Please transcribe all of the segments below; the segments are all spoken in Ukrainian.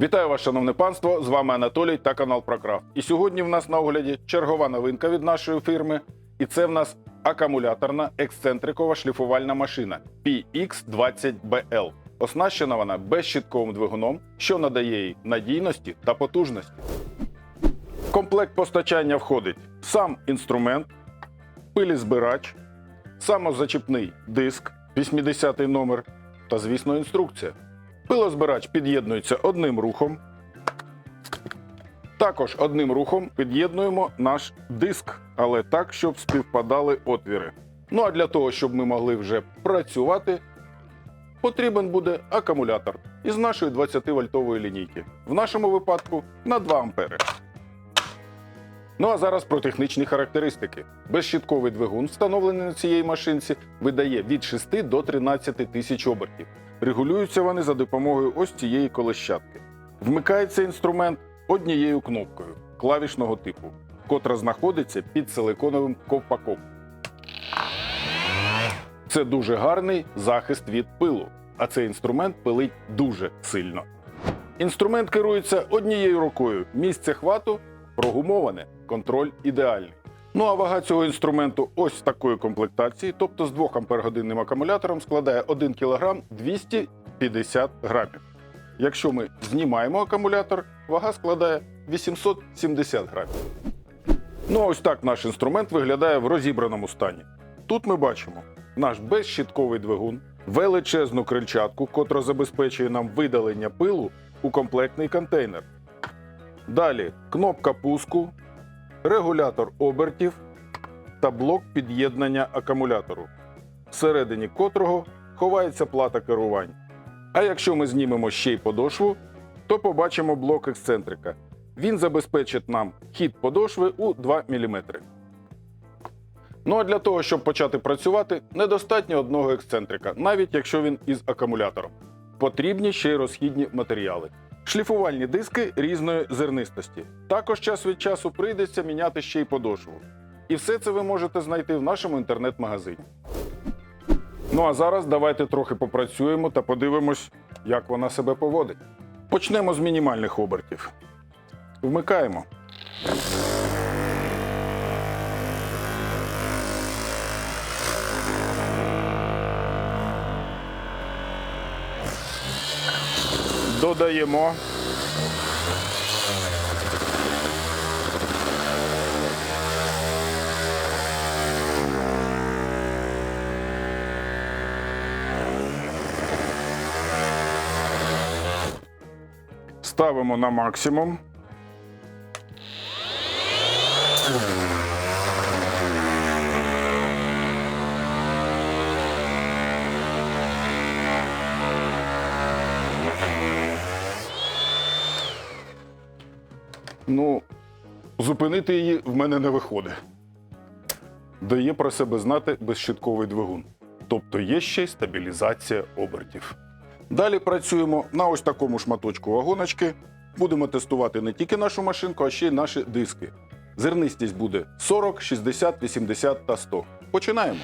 Вітаю вас, шановне панство! З вами Анатолій та канал Прокрафт. І сьогодні в нас на огляді чергова новинка від нашої фірми. І це в нас акумуляторна ексцентрикова шліфувальна машина PX20BL. Оснащена вона безщітковим двигуном, що надає їй надійності та потужності. В комплект постачання входить сам інструмент, пилізбирач, самозачіпний диск 80 номер та, звісно, інструкція. Пилозбирач під'єднується одним рухом. Також одним рухом під'єднуємо наш диск, але так, щоб співпадали отвіри. Ну а для того, щоб ми могли вже працювати, потрібен буде акумулятор із нашої 20-вольтової лінійки. В нашому випадку на 2 ампери. Ну а зараз про технічні характеристики. Безщітковий двигун, встановлений на цієї машинці, видає від 6 до 13 тисяч обертів. Регулюються вони за допомогою ось цієї колещатки. Вмикається інструмент однією кнопкою клавішного типу, котра знаходиться під силиконовим ковпаком. Це дуже гарний захист від пилу, а цей інструмент пилить дуже сильно. Інструмент керується однією рукою. Місце хвату прогумоване, контроль ідеальний. Ну а вага цього інструменту ось такої комплектації, тобто з 2 ампергодинним акумулятором, складає 1 кг 250 грамів. Якщо ми знімаємо акумулятор, вага складає 870 грамів. Ну а ось так наш інструмент виглядає в розібраному стані. Тут ми бачимо наш безщітковий двигун, величезну крильчатку, котра забезпечує нам видалення пилу у комплектний контейнер. Далі кнопка пуску, регулятор обертів та блок під'єднання акумулятору, всередині котрого ховається плата керування. А якщо ми знімемо ще й подошву, то побачимо блок ексцентрика. Він забезпечить нам хід подошви у 2 мм. Ну а для того, щоб почати працювати, недостатньо одного ексцентрика, навіть якщо він із акумулятором. Потрібні ще й розхідні матеріали. Шліфувальні диски різної зернистості. Також час від часу прийдеться міняти ще й подошву. І все це ви можете знайти в нашому інтернет-магазині. Ну а зараз давайте трохи попрацюємо та подивимось, як вона себе поводить. Почнемо з мінімальних обертів. Вмикаємо. Додаємо. Ставимо на максимум. Ну, зупинити її в мене не виходить. Дає про себе знати безщитковий двигун. Тобто є ще й стабілізація обертів. Далі працюємо на ось такому шматочку вагоночки. Будемо тестувати не тільки нашу машинку, а ще й наші диски. Зернистість буде 40, 60, 80 та 100. Починаємо.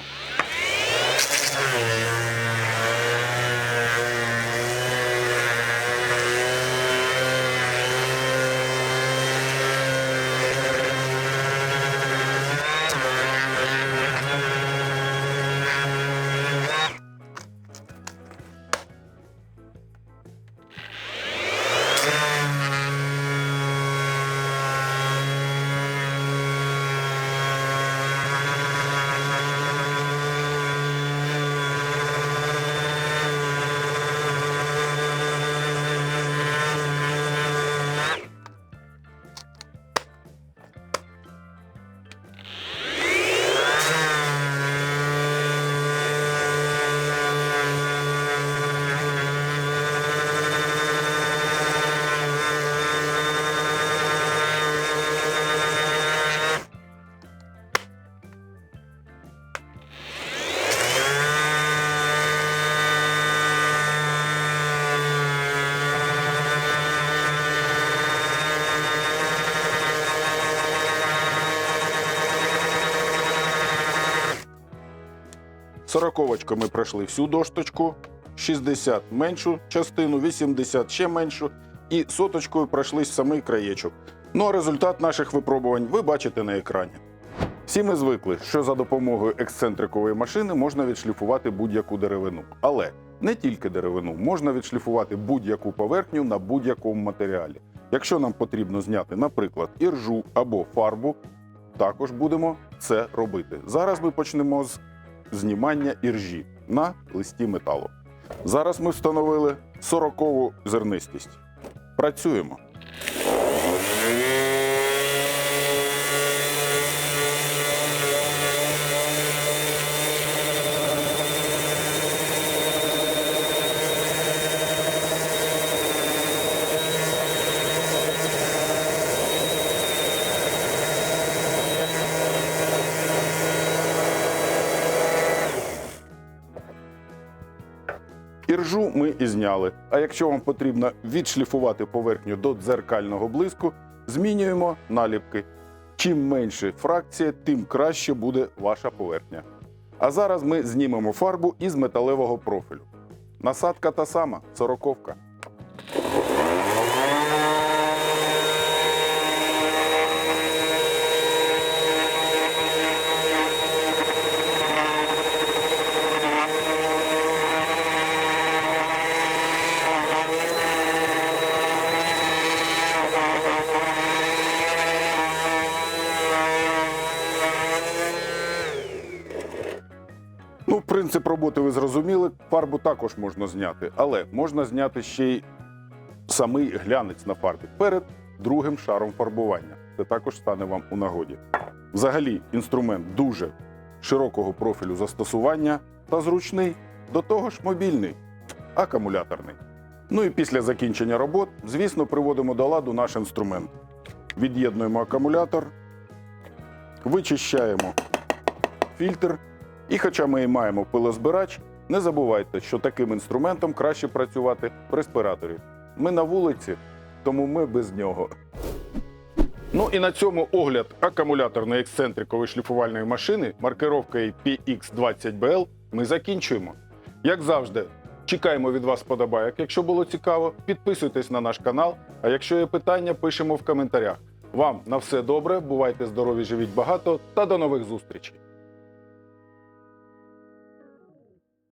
Сороковочкою ми пройшли всю дошточку, 60 меншу частину, 80 ще меншу і соточкою пройшлись в самий краєчок. Ну а результат наших випробувань ви бачите на екрані. Всі ми звикли, що за допомогою ексцентрикової машини можна відшліфувати будь-яку деревину. Але не тільки деревину, можна відшліфувати будь-яку поверхню на будь-якому матеріалі. Якщо нам потрібно зняти, наприклад, іржу або фарбу, також будемо це робити. Зараз ми почнемо з знімання іржі на листі металу. Зараз ми встановили 40-ку зернистість. Працюємо. Іржу ми і зняли. А якщо вам потрібно відшліфувати поверхню до дзеркального блиску, змінюємо наліпки. Чим менше фракція, тим краще буде ваша поверхня. А зараз ми знімемо фарбу із металевого профілю. Насадка та сама сороковка. Ну, принцип роботи ви зрозуміли. Фарбу також можна зняти, але можна зняти ще й самий глянець на фарбі перед другим шаром фарбування. Це також стане вам у нагоді. Взагалі, інструмент дуже широкого профілю застосування та зручний, до того ж мобільний, акумуляторний. Ну і після закінчення робот, звісно, приводимо до ладу наш інструмент. Від'єднуємо акумулятор, вичищаємо фільтр. І хоча ми і маємо пилозбирач, не забувайте, що таким інструментом краще працювати в респіраторі. Ми на вулиці, тому ми без нього. Ну і на цьому огляд акумуляторної ексцентрикової шліфувальної машини маркировкою PX20BL ми закінчуємо. Як завжди, чекаємо від вас подобайок, якщо було цікаво. Підписуйтесь на наш канал. А якщо є питання, пишемо в коментарях. Вам на все добре, бувайте здорові, живіть багато та до нових зустрічей!